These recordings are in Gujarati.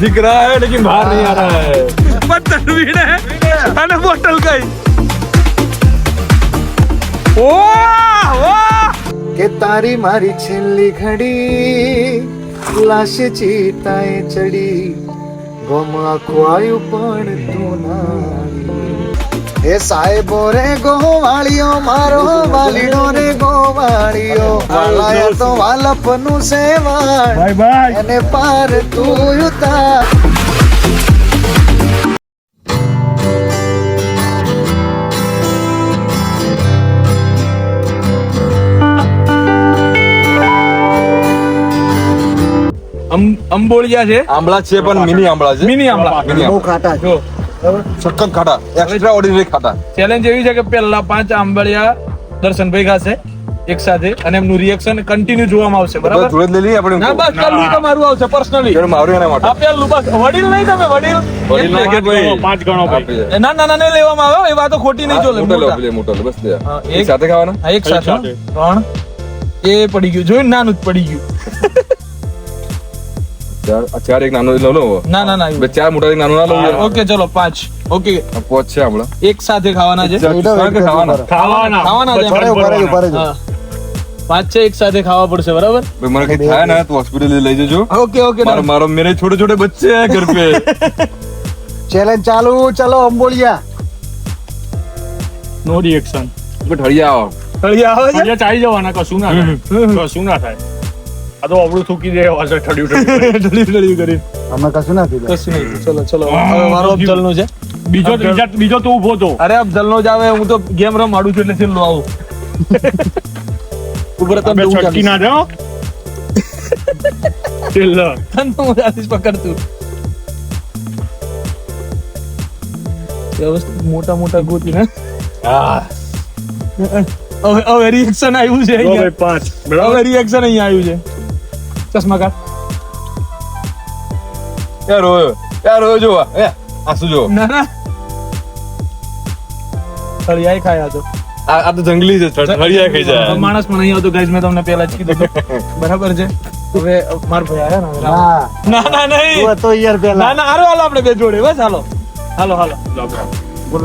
दिख रहा है लेकिन बाहर नहीं आ रहा है પત્તર વીણે અને બોટલ ગઈ ઓ ઓ કે તારી મારી છેલ્લી ઘડી લાશ ચીતાએ ચડી ગમ આખું આવ્યું પણ તું ના આવી. એ સાહેબો રે ગોવાળીઓ મારો વાલીડો રે ગોવાળીઓ. વાલાએ તો વાલપનું બાય એને પાર તું ઉતાર. અંબોળિયા છે? આંબળા છે પણ મિની આંબળા છે. મિની આંબળા. બહુ ખાટા છે. જો સખત ખાટા એક્સ્ટ્રા ઓર્ડિનરી ખાટા ચેલેન્જ એવી છે કે પહેલા પાંચ આંબળિયા દર્શનભાઈ ખાશે એક સાથે અને એમનું રિએક્શન કન્ટિન્યુ જોવામાં આવશે બરાબર? જોડે લઈ લઈએ આપણે ના બસ પહેલું તમારું આવશે પર્સનલી પેલું મારું એના માટે? આ પહેલું બસ વડીલ નહીં તમે વડીલ. વડીલ ના કે ભાઈ પાંચ ગણો ભાઈ. આપી ના ના ના નહીં લેવામાં આવે એ વાતો ખોટી નહીં ચોલે મોટો લે મોટો. લે બસ એક- સાથે ખાવાના? એક સાથે ત્રણ. એ પડી ગયું જોઈ નાનું જ પડી ગયું. ચાર એક નાનો લો લો. ના ના ના. બે ચાર મોટા એક નાનો ના લો ઓકે ચલો પાંચ. ઓકે. પાંચ છે હમણાં. એક સાથે ખાવાના છે? ખાવાના. ખાવાના. ખાવાના છે. પાંચ છે એક સાથે ખાવા પડશે બરાબર? ભાઈ મને કઈ થાય ને તો હોસ્પિટલ લઈ જજો. ઓકે ઓકે મારો મારો મેરે છોટે છોટે બચ્ચે હે ઘર પે. ચેલેન્જ ચાલુ ચલો અંબોલિયા નો રિએક્શન બટ હળિયા આવો. હળિયા આવે ચાલી જવાના કશું ના થાય. કશું ના થાય. આ તો અવળું થૂકી દે હશે ઠડ્યું ઠડ્યું ડળ્યું કરી. અમે કશું ના કીધું કશું નહીં ચલો ચલો. હવે મારો અફઝલ નો છે. બીજો બીજા બીજો તો ઊભો તો અરે અફઝલ નો જ આવે હું તો ગેમ રમાડું છું એટલે છેલ્લો આવું. ઉપર તો હું છટકી ના દે હો. તન તો હું પકડતું. વ્યવસ્થિત મોટા મોટા ગોતી ને. હવે હવે રિએક્શન આવ્યું છે અહીંયા. પાંચ. હવે બરાબર રિએક્શન અહીંયા આવ્યું છે. ચશ્મા કાઢ. યાર રોયો? યાર રોયો? જો આ. એ આસુ જો ના ના. તળિયાએ ખાયા તો. આ આ તો જંગલી છે હળિયા ખાઈ જાય. માણસ પણ અહીં આવતો ગાઈઝ મેં તમને પહેલા જ કીધું બરાબર છે? હવે માર ભાઈ આયા ને ના. ના નહીં. તો યાર પહેલા. ના ના હાલો હાલો આપણે બે જોડે. બસ હાલો. હાલો હાલો.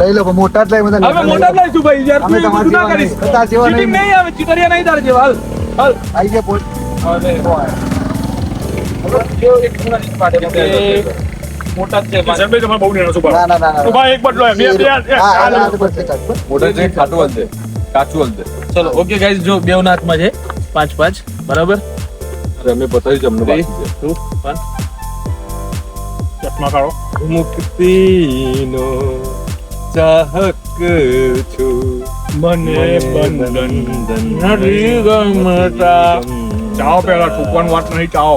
લઈ લો મોટા જ લઈ બધા હવે મોટા લાઈશું ભાઈ. યાર તું એવું તમારા ના કરીશ? જેવા નહીં. ચીટિંગ નહીં. નહીં આવે ચીટરિયા નહીં તાર જેવા. હાલ હાલ. આઈ ગયા બોલ. હવે. મોટા છે મુક્તિનો ચાહક છું મને બંધન નથી ગમતા. ચાઓ પેલા છૂપવાનું વાત નહીં, ચાઓ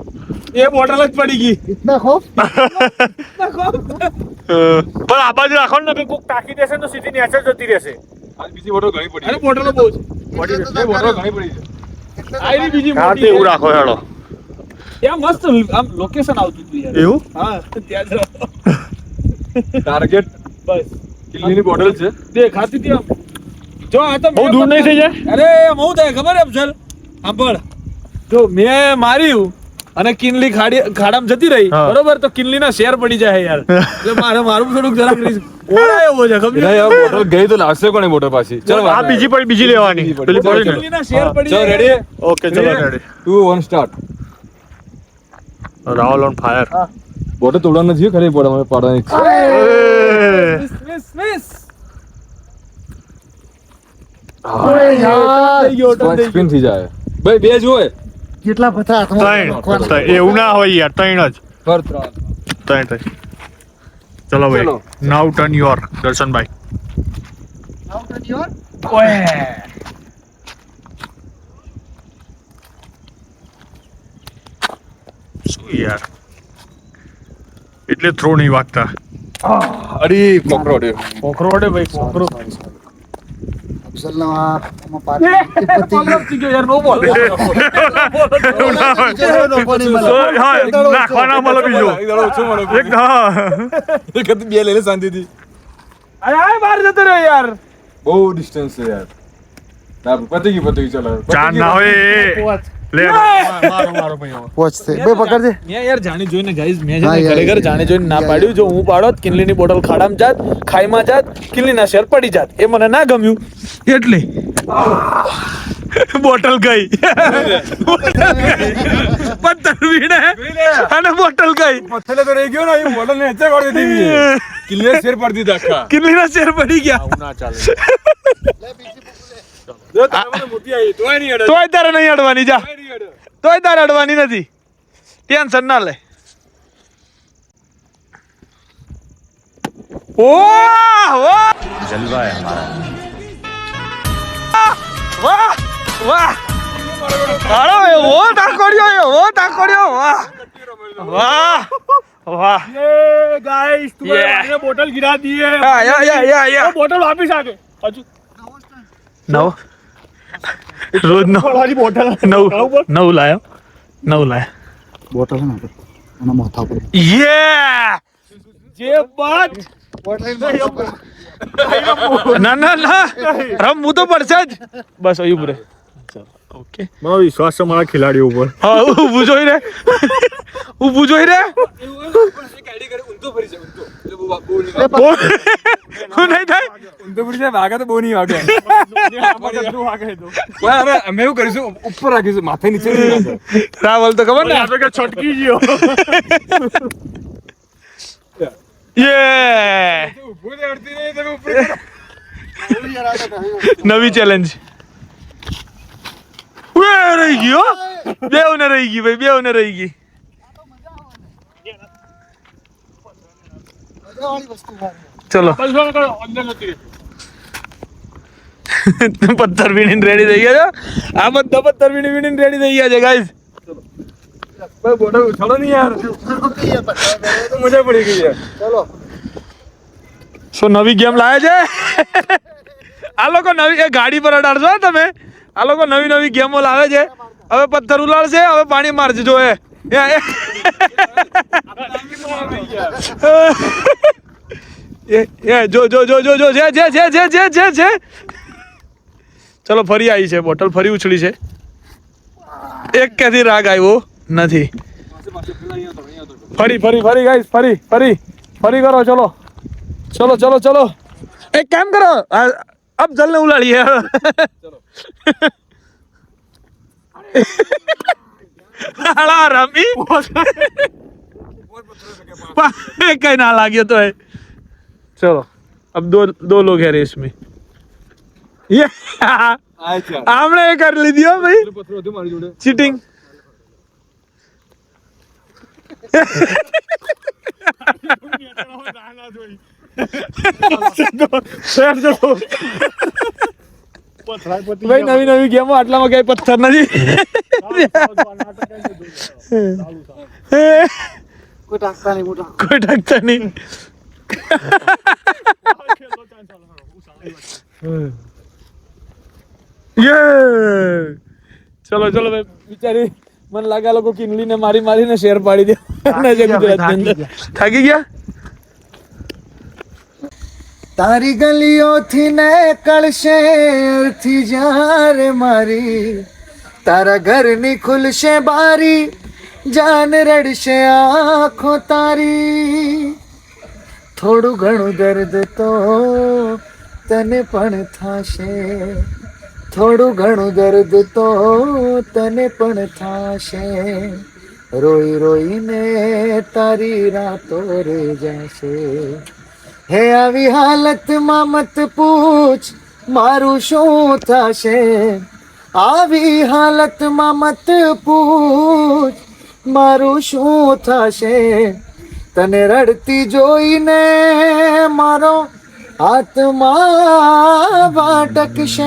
એ મોડલ જ પડી ગઈ. ઇતના ખોફ? પણ આ બાજુ રાખો ને કે કોક ટાકી દેશે તો સીધી નીચે જતી રહેશે. આજ બીજી બોટલ ઘણી પડી અરે બોટલો બહુ છે. પડી છે. બોટલ ઘણી પડી છે. આ એની બીજી હા મોટી એવું. રાખો હેડો. ત્યાં મસ્ત આમ લોકેશન આવતું હતું યાર. એવું? હા ત્યાં જ. ટાર્ગેટ બસ. કિલ્લીની બોટલ છે? દેખાતી હતી આમ. જો આ તો બહુ મેં દૂર નહીં થઈ જાય? અરે બહુ થાય ખબર એમ સર સાંભળ. જો મેં માર્યું અને કિનલી ખાડી ખાડામાં જતી રહી. બરોબર? તો કિનલી ના શેર પડી જાય યાર. એટલે મારે મારું થોડુંક જરાક ઓળાયો છે ખબર યાર બોટલ ગઈ તો લાવશે કોને બોટલ પાછી? ચલો આ બીજી પડી બીજી લેવાની. પેલી પડી. કિનલી ના. શેર પડી ચલો રેડી ઓકે ચલો ready two one start Rahul on fire bottle તોડવા નથી ખરી પડે મને પાડવાની મિસ, મિસ, મિસ. હા. થઈ ગયો, સ્પિન થઈ જાય. ભાઈ બે જ હોય. કેટલા બધા ત્રણ. એવું ના હોય યાર ત્રણ જ. ત્રણ ત્રણ. ચલો ભાઈ નાવ ટર્ન યોર દર્શનભાઈ. શું યાર? એટલે થ્રો નહીં વાગતા. અરે કોકરોડે. કોકરોડે ભાઈ કોકરો અફઝલનો આ આમાં પાર્ટી પતિ યાર નો બોલ હા નાખવાના મળે બીજો. એક હા. બે લઈ લે શાંતિથી. અરે બહાર જતો રહ્યો યાર. બહુ ડિસ્ટન્સ છે યાર. ના પતી ગઈ પતી ગઈ ચલો. ચાર ના હોય. લે મારો મારો ભાઈ પહોંચતે બે પકડ દે. મેં યાર જાણી જોઈને ગાઈઝ મેં છે ખરેખર. જાણી જોઈને ના પાડ્યું. જો હું પાડોત કિલ્લીની બોટલ ખાડામાં જાત ખાઈમાં જાત કિલ્લીના શેર પડી જાત. એ મને ના ગમ્યું. એટલે. બોટલ ગઈ. પથ્થર વીણે અને બોટલ ગઈ. પથ્થર તો રહી ગયો ને એ બોટલ ને હેચે કાઢી દીધી ક્લિયર શેર પડી દીધા કિલ્લીના શેર પડી ગયા. ના ચાલે. તોય નહીં અડે તોય તારે નહીં અડવાની જા તોય નહીં અડે તોય તારે અડવાની નથી ટેન્શન ના લે વાહ વાહ જલવા હે વાહ વાહ અરે એવો તાકોડ્યો એવો તાકોડ્યો વાહ વાહ વાહ ये गाइस तुम्हारे Yeah. भाई ने बोतल गिरा दी है યા યા યા યા યા वो बोतल वापस आ गए हजू નવ રોજ નવ બોટલ નવ નવ લાયો. નવ લાયા. બોટલ ને એના માથા પર. યે જે બટ ના ના ના. રમવું તો પડશે જ. બસ અહીં રે ઓકે મારો વિશ્વાસ છે મારા ખેલાડીઓ ઉપર. હા ઉભું જોઈ રે. ઊભું જોઈ રે. અમે એવું કરીશું ઉપર રાખીશું માથે નીચે રાવલ તો ખબર ને? છટકી ગયો. નવી ચેલેન્જ રહી ગયો બેવ ને રહી ગઈ ભાઈ બેવ ને રહી ગઈ. ચલો. પથ્થર વીણીને રેડી થઈ ગયા છો? આ બધા પથ્થર વીણી વીણીને રેડી થઈ ગયા છે ગાઈઝ શું નવી ગેમ લાવે છે? આ લોકો નવી એ ગાડી પર અડાડશો તમે. આ લોકો નવી નવી ગેમો લાવે છે. હવે પથ્થર ઉલાડશે હવે પાણી મારજો જો એ. એ એ જો જો જો જો જો જે જે જે જે જે જે જે. ચલો ફરી આવી છે બોટલ ફરી ઉછળી છે. એક ક્યાંથી રાગ આવ્યો નથી. ફરી ફરી ફરી ગાઈસ ફરી ફરી ફરી કરો ચલો. ચલો ચલો ચલો. એ કેમ કરો અબ જલને ઉલાડીએ હાલા રમી. કઈ ના લાગ્યો તો એ चलो अब दो दो लोग हैं रेस में ये આ છે हमने ये कर ली दियो भाई પથ્થર હતું મારી જોડે चीटिंग ભાઈ નવી નવી ગેમો આટલામાં કઈ પથ્થર નથી કોઈ ટાકતા નહીં મોટા કોઈ ઢકતા નહીં યે ચલો ચલો ભાઈ. બિચારી મને લાગે આ લોકો કિનલીને મારી મારીને શેર પાડી દે. થાકી ગયા તારી ગલીઓથી ને કળશે અર્થી જ્યારે મારી તારા ઘરની ખુલશે બારી જાન રડશે આંખો તારી. થોડું ઘણું દર્દ તો તને પણ થશે. થોડું ઘણું દર્દ તો તને પણ થશે. રોઈ રોઈને તારી રાતો રે જશે. હે આવી હાલતમાં મત પૂછ, મારું શું થશે? આવી હાલતમાં મત પૂછ, મારું શું થશે? તને રડતી જોઈને મારો આત્મા વાટકશે.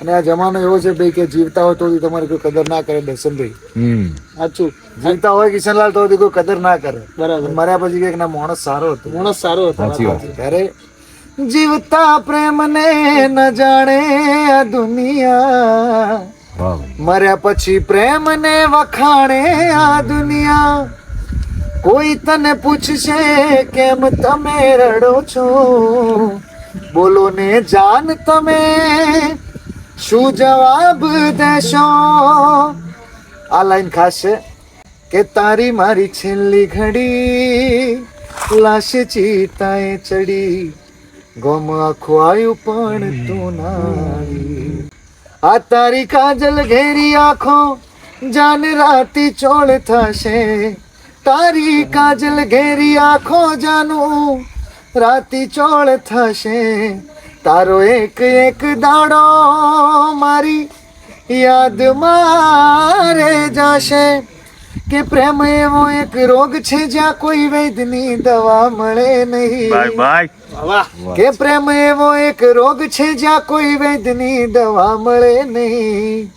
અને આ જમાનો એવો છે ભાઈ કે જીવતા હોય તો તમારી કોઈ કદર ના કરે દર્શનભાઈ હમ. સાચું. જીવતા હોય કિશનલાલ તો કોઈ કદર ના કરે. બરાબર. મર્યા પછી કે ના માણસ સારો હતો. માણસ સારો હતો. ત્યારે જીવતા પ્રેમ ને ન જાણે આ દુનિયા. મર્યા પછી પ્રેમ ને વખાણે આ દુનિયા. કોઈ તને પૂછશે કેમ તમે રડો છો? બોલો ને જાન તમે, શું જવાબ દેશો? આ લાઈન ખાસ છે કે તારી મારી છેલ્લી ઘડી લાશ ચીતાએ ચડી. ગમ આખું પણ તું ના આ તારી કાજલ ઘેરી આંખો, જાન રાતી ચોળ થશે. તારી કાજલ ઘેરી આંખો જાનું. રાતી ચોળ થશે. તારો એક એક દાડો મારી યાદ મારે જશે. કે પ્રેમ એવો એક રોગ છે જ્યાં કોઈ વૈદની દવા મળે નહીં. બાય બાય કે પ્રેમ એવો એક રોગ છે જ્યાં કોઈ વૈદની દવા મળે નહીં.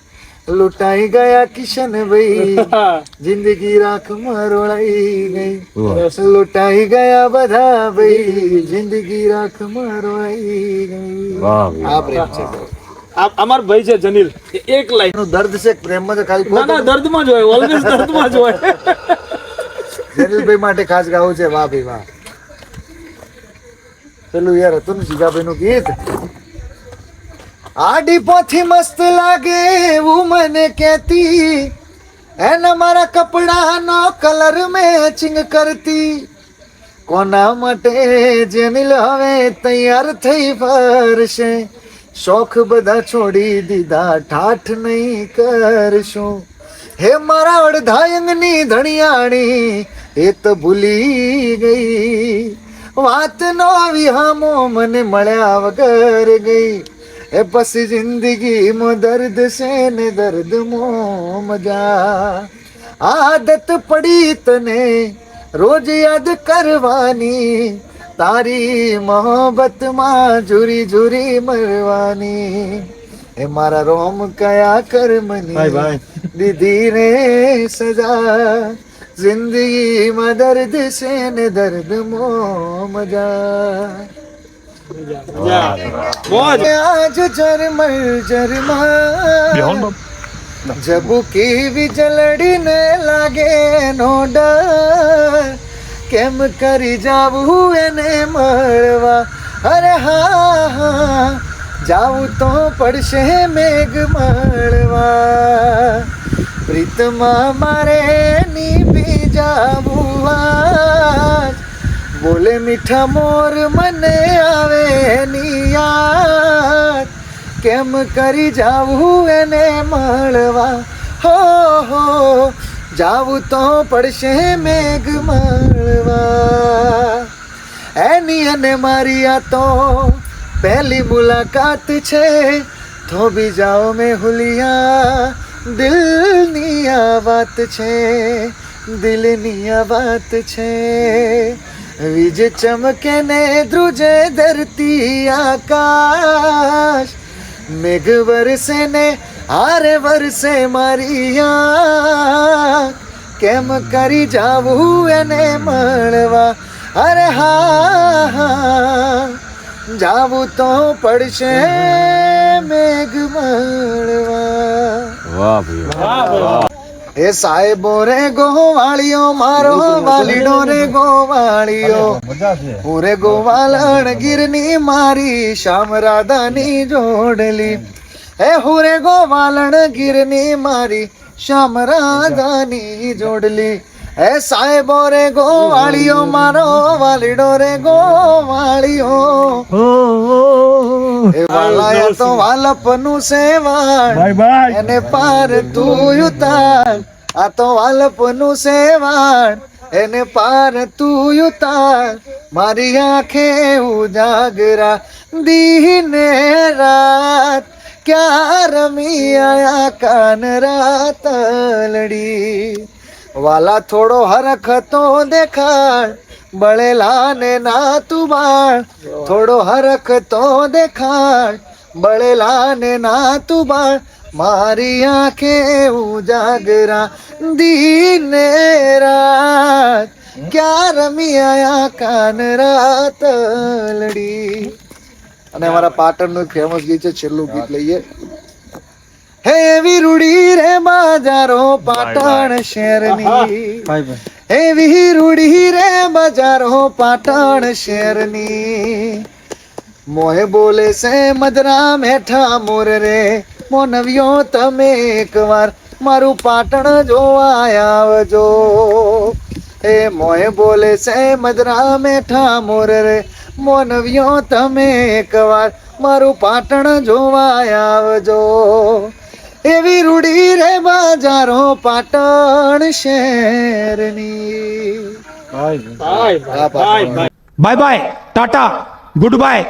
લૂંટાઈ ગયા કિશનભાઈ જિંદગી રાખમાં રોળાઈ ગઈ લૂંટાઈ ગયા બધા ભાઈ જિંદગી રાખમાં રોળાઈ ગઈ આ પ્રેમ છે અમાર ભાઈ છે જનીલ એક લાઈનનું દર્દ છે પ્રેમમાં તો ખાલી ના ના દર્દમાં જ હોય ઓલવેઝ દર્દમાં જ હોય જનીલભાઈ માટે ખાસ ગાવું છે વાહ ભાઈ વાહ પેલું યાર હતું ને જીગાભાઈ નું ગીત આ ડીપોથી મસ્ત લાગે એવું મને કહેતી. એને મારા કપડાનો કલર મેચિંગ કરતી. કોના માટે જેનિલ હવે તૈયાર થઈ ફરશે. શોખ બધા છોડી દીધા, ઠાઠ નહીં કરશું. હે મારા અડધાયંગની ધણિયાણી, એ તો ભૂલી ગઈ. વાત નો વિહામો મને મળ્યા વગર ગઈ. એ પછી જિંદગીમાં દર્દ છે ને દર્દ મો મજા. આદત પડી તને રોજ યાદ કરવાની. તારી મોહબ્બતમાં જુરી જુરી મરવાની. એ મારા રોમ કયા કર્મની દીધી રે સજા. જિંદગીમાં દર્દ છે ને દર્દ મો મોજ. આજ જરમર જરમર જબુ કેવી જલડીને લાગે નો ડર. કેમ કરી જાવું એને મળવા? અરે હા હા. જાવું તો પડશે મેઘ મળવા. પ્રીતમાં મારે ની બીજાવું બોલે મીઠા મોર મને આવે એની યાદ? કેમ કરી જાવું એને મળવા? હો હો, જાવું તો પડશે મેઘ મળવા. એની અને મારી આ તો પહેલી મુલાકાત છે. થોભી જાઓ મેં હુલિયા, દિલની આ વાત છે. દિલની આ વાત છે. વીજ ચમકે ને ધ્રુજે ધરતી આકાશ. મેઘ વરસે ને હારે વરસે મારી કેમ કરી જાવું એને મળવા? અરે હા હા. જાવું તો પડશે મેઘ મળવા. વાહ ભાઈ એ સાહેબો રે ગોવાળિયો મારો વાલીડો રે ગોવાળિયો હું રે ગોવાલણ ગીરની મારી શ્યામ રાધાની જોડલી. હે હું રે ગોવાલણ ગીરની મારી શ્યામ રાધાની જોડલી. એ સાહેબો રે ગોવાળીઓ મારો વાલીડો રે ગોવાળીઓ. એ વાલાયા તો વાલપનું સેવાણ એને પાર તું ઉતાર. આ તો વાલપનું સેવાણ એને પાર તું ઉતાર. મારી આંખે ઉજાગરા દીને રાત ક્યાં રમી આયા કાન રાત લડી વાલા થોડો હરખ તો દેખાડ બળેલા ને ના તું બાળ. થોડો હરખ તો દેખાડ બળેલા ને ના તું બાળ. મારી આંખે ઉજાગરા દીને રાત. ક્યાં રમી આયા કાન રાતલડી અને અમારા પાટણનું ફેમસ ગીત છે, છેલ્લું ગીત લઈએ. હે વિરુડી રે બજારો પાટણ શહેરની. હે વિરુડી રે બજારો પાટણ શહેરની. મોહે બોલે છે મદરા મેઠા મોર રે. મોનવ્યો તમે એકવાર મારું પાટણ જોવા આવજો. હે મોહે બોલે છે મદરા મેઠા મોર રે. મોનવ્યો તમે એકવાર મારું પાટણ જોવા આવજો. એવી રૂડી રે બાજારો પાટણ શહેરની bye bye bye bye tata goodbye